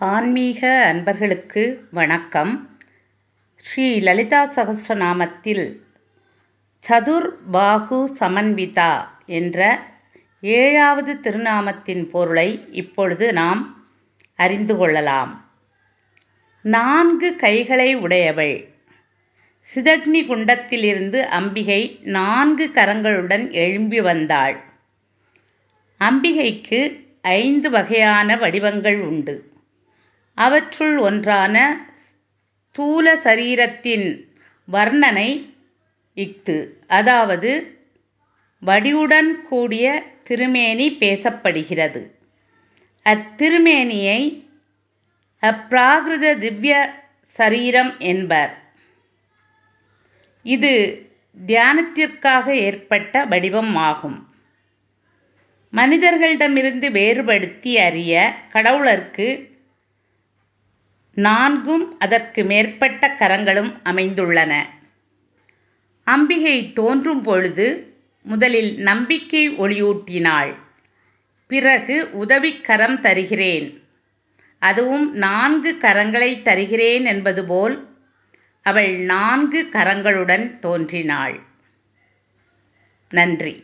ஆன்மீக அன்பர்களுக்கு வணக்கம். ஸ்ரீ லலிதா சகஸ்ரநாமத்தில் சதுர்பாகு சமன்விதா என்ற ஏழாவது திருநாமத்தின் பொருளை இப்பொழுது நாம் அறிந்து கொள்ளலாம். நான்கு கைகளை உடையவள். சிதக்னி குண்டத்திலிருந்து அம்பிகை நான்கு கரங்களுடன் எழும்பி வந்தாள். அம்பிகைக்கு ஐந்து வகையான வடிவங்கள் உண்டு. அவற்றுள் ஒன்றான ஸ்தூல சரீரத்தின் வர்ணனை இஃது. அதாவது வடிவுடன் கூடிய திருமேனி பேசப்படுகிறது. அத்திருமேனியை அப்ராகிருத திவ்ய சரீரம் என்பர். இது தியானத்திற்காக ஏற்பட்ட வடிவம் ஆகும். மனிதர்களிடமிருந்து வேறுபடுத்தி அறிய கடவுளர்க்கு நான்கும் அதற்கு மேற்பட்ட கரங்களும் அமைந்துள்ளன. அம்பிகை தோன்றும் பொழுது முதலில் நம்பிக்கை ஒளியூட்டினாள். பிறகு உதவிக்கரம் தருகிறேன். அதுவும் நான்கு கரங்களை தருகிறேன் என்பது போல் அவள் நான்கு கரங்களுடன் தோன்றினாள். நன்றி.